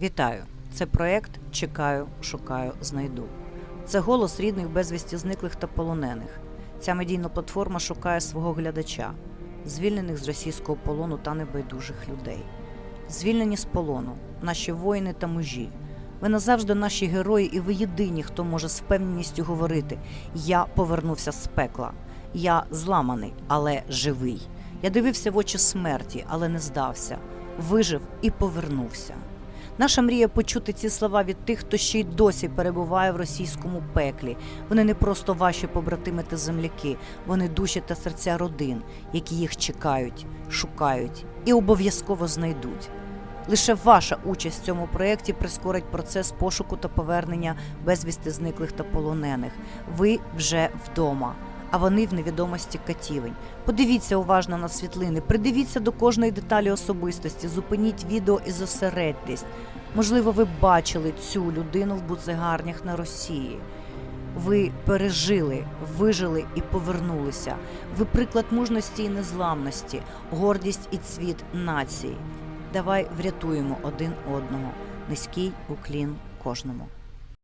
Вітаю! Це проект Чекаю, шукаю, знайду. Це голос рідних безвісті зниклих та полонених. Ця медійна платформа шукає свого глядача, звільнених з російського полону та небайдужих людей. Звільнені з полону, наші воїни та мужі. Ви назавжди наші герої, і ви єдині, хто може з впевненістю говорити: Я повернувся з пекла. Я зламаний, але живий. Я дивився в очі смерті, але не здався. Вижив і повернувся. Наша мрія почути ці слова від тих, хто ще й досі перебуває в російському пеклі. Вони не просто ваші побратими та земляки, вони душі та серця родин, які їх чекають, шукають і обов'язково знайдуть. Лише ваша участь в цьому проєкті прискорить процес пошуку та повернення безвісти зниклих та полонених. Ви вже вдома, а вони в невідомості катівень. Подивіться уважно на світлини, придивіться до кожної деталі особистості, зупиніть відео і зосередьтесь. Можливо, ви бачили цю людину в буцегарнях на Росії. Ви пережили, вижили і повернулися. Ви приклад мужності і незламності, гордість і цвіт нації. Давай врятуємо один одного. Низький уклін кожному.